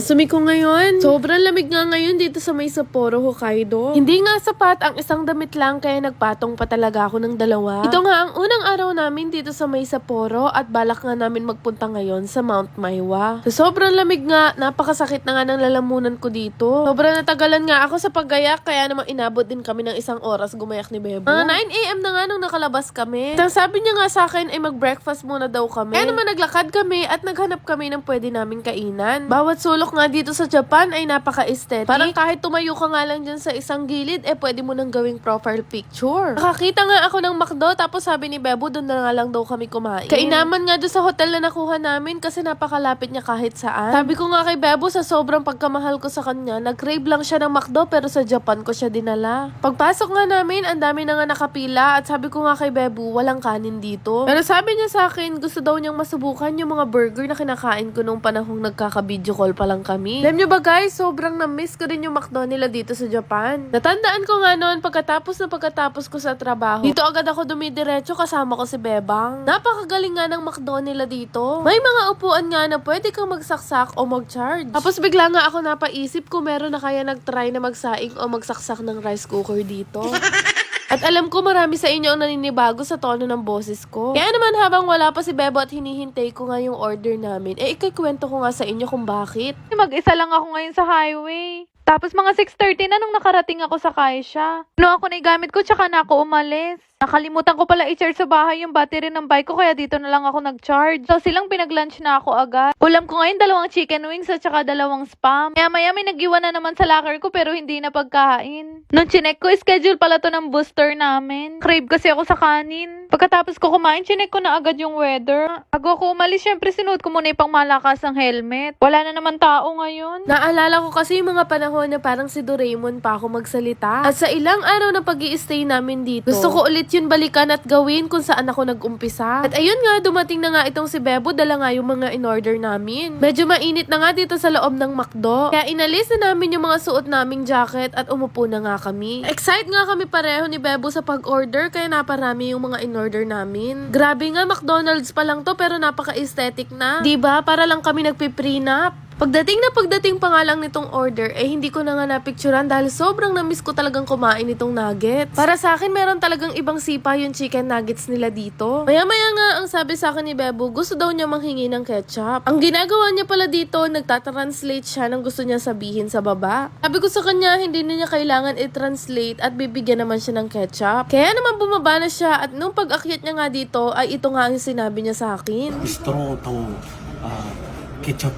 Nasumi ko ngayon. Sobrang lamig nga ngayon dito sa may Sapporo, Hokkaido. Hindi nga sapat ang isang damit lang kaya nagpatong pa talaga ako ng dalawa. Ito nga ang unang araw namin dito sa may Sapporo at balak nga namin magpunta ngayon sa Mount Maiwa. Sa sobrang lamig nga, napakasakit na nga ng lalamunan ko dito. Sobrang natagalan nga ako sa paggayak kaya namang inabot din kami ng isang oras gumayak ni Bebo. Mga 9am na nga nung nakalabas kami. Ang sabi niya nga sa akin ay mag-breakfast muna daw kami. Kaya naman naglakad kami at naghanap kami ng pwede namin kainan. Bawat sulok nga dito sa Japan ay napaka-aesthetic. Parang kahit tumayo ka nga lang dyan sa isang gilid, eh pwede mo nang gawing profile picture. Nakakita nga ako ng McDo tapos sabi ni Bebo doon na nga lang daw kami kumain. Kainaman nga doon sa hotel na nakuha namin kasi napakalapit niya kahit saan. Sabi ko nga kay Bebo sa sobrang pagkamahal ko sa kanya, nag-crave lang siya ng McDo pero sa Japan ko siya dinala. Pagpasok nga namin, ang dami na nga nakapila at sabi ko nga kay Bebo, walang kanin dito. Pero sabi niya sa akin, gusto daw niyang masubukan yung mga burger na kinakain ko nung panahong nagkaka-video call pa lang kami. Alam niyo ba guys, sobrang na-miss ko din yung McDo nila dito sa Japan. Natandaan ko nga noon, pagkatapos na pagkatapos ko sa trabaho, dito agad ako dumidiretso kasama ko si Bebang. Napakagaling nga ng McDo nila dito. May mga upuan nga na pwede kang magsaksak o mag-charge. Tapos bigla nga ako napaisip kung meron na kaya nag-try na magsaing o magsaksak ng rice cooker dito. At alam ko marami sa inyo ang naninibago sa tono ng boses ko. Kaya naman habang wala pa si Bebo at hinihintay ko nga yung order namin, eh ikikwento ko nga sa inyo kung bakit. Mag-isa lang ako ngayon sa highway. Tapos mga 6.30 na nung nakarating ako sa Kaisha. Ano ako na gamit ko tsaka na ako umalis. Nakalimutan ko pala i-charge sa bahay yung battery ng bike ko kaya dito na lang ako nag-charge. So silang pinag-lunch na ako agad. Ulam ko ngayon dalawang chicken wings at tsaka dalawang spam. Maya maya may nag-iwan na naman sa locker ko pero hindi na pagkain. Nung chinek ko, schedule pala to ng booster namin. Crave kasi ako sa kanin. Pagkatapos ko kumain, chinek ko na agad yung weather. Bago ako umalis, syempre sinuot ko muna yung pangmalakas ng helmet. Wala na naman tao ngayon. Naalala ko kasi yung mga panahon na parang si Doraemon pa ako magsalita. At sa ilang araw na pag stay namin dito, gusto ko ulit yun balikan at gawin kung saan ako nag-umpisa. At ayun nga, dumating na nga itong si Bebo, dala nga yung mga in-order namin. Medyo mainit na nga dito sa loob ng McDo. Kaya inalis na namin yung mga suot naming jacket at umupo na nga kami. Excited nga kami pareho ni Bebo sa pag-order kaya naparami yung mga in-order namin. Grabe nga, McDonald's pa lang to pero napaka-aesthetic na. ba Para lang kami nagpiprenup. Pagdating na pagdating pa nga lang nitong order, eh hindi ko na nga napicturan dahil sobrang namiss ko talagang kumain itong nuggets. Para sa akin, meron talagang ibang sipa yung chicken nuggets nila dito. Maya-maya nga ang sabi sa akin ni Bebo, gusto daw niya manghingi ng ketchup. Ang ginagawa niya pala dito, nagtatranslate siya ng gusto niya sabihin sa baba. Sabi ko sa kanya, hindi na niya kailangan i-translate at bibigyan naman siya ng ketchup. Kaya naman bumaba na siya at nung pag-akyat niya nga dito, ay ito nga ang sinabi niya sa akin. Gusto ko itong uh, ketchup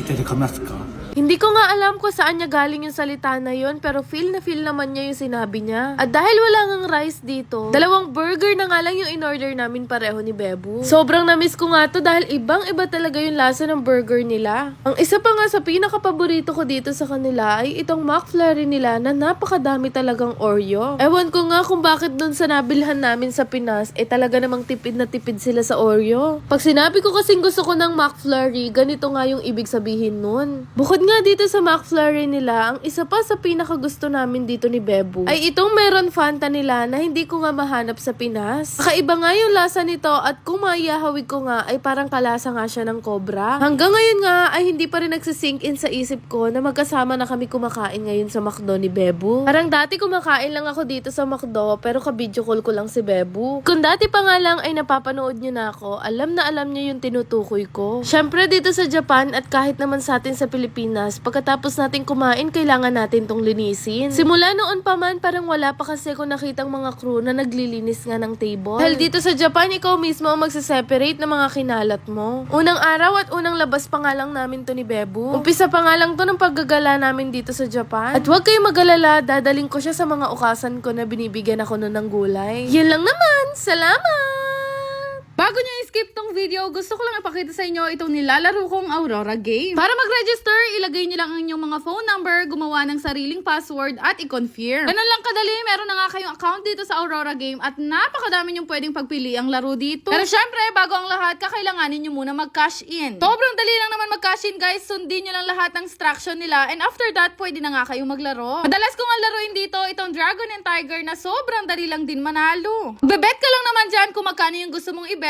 itadakimasu ka? Hindi ko nga alam kung saan niya galing yung salita na yon pero feel na feel naman niya yung sinabi niya. At dahil wala ngang rice dito, dalawang burger na nga lang yung in-order namin pareho ni Bebu. Sobrang na-miss ko nga to dahil ibang-iba talaga yung lasa ng burger nila. Ang isa pa nga sa pinakapaborito ko dito sa kanila ay itong McFlurry nila na napakadami talagang Oreo. Ewan ko nga kung bakit dun sa nabilhan namin sa Pinas, eh talaga namang tipid na tipid sila sa Oreo. Pag sinabi ko kasing gusto ko ng McFlurry, ganito nga yung ibig sabihin nun. Bukod nga dito sa McFlurry nila, ang isa pa sa pinakagusto namin dito ni Bebu ay itong meron Fanta nila na hindi ko nga mahanap sa Pinas. Kakaiba nga yung lasa nito at kung maiyahawig ko nga ay parang kalasa nga siya ng cobra. Hanggang ngayon nga ay hindi pa rin nagsisink in sa isip ko na magkasama na kami kumakain ngayon sa McDo ni Bebu. Parang dati kumakain lang ako dito sa McDo pero ka-video call ko lang si Bebu. Kung dati pa nga lang ay napapanood niyo na ako, alam na alam niyo yung tinutukoy ko. Syempre dito sa Japan at kahit naman sa atin sa Pilipinas, pagkatapos natin kumain, kailangan natin tong linisin. Simula noon pa man, parang wala pa kasi ako nakitang mga crew na naglilinis nga ng table. Dahil dito sa Japan, ikaw mismo ang magsiseparate ng mga kinalat mo. Unang araw at unang labas pa nga lang namin to ni Bebu. Umpisa pa nga lang to ng paggagala namin dito sa Japan. At huwag kayong magalala, dadaling ko siya sa mga okasan ko na binibigyan ako nun ng gulay. Yan lang naman! Salamat! Bago niyo i-skip tong video, gusto ko lang ipakita sa inyo itong nilalaro kong Aurora game. Para mag-register, ilagay niyo lang ang inyong mga phone number, gumawa ng sariling password, at i-confirm. Ganun lang kadali, meron na nga kayong account dito sa Aurora game at napakadami niyong pwedeng pagpili ang laro dito. Pero syempre, bago ang lahat, kakailanganin niyo muna mag-cash in. Sobrang dali lang naman mag-cash in guys, sundin niyo lang lahat ng instruction nila and after that, pwede na nga kayong maglaro. Madalas ko nga laruin dito itong Dragon and Tiger na sobrang dali lang din manalo. Bebet ka lang naman dyan kung magkano yung gusto mong ibet,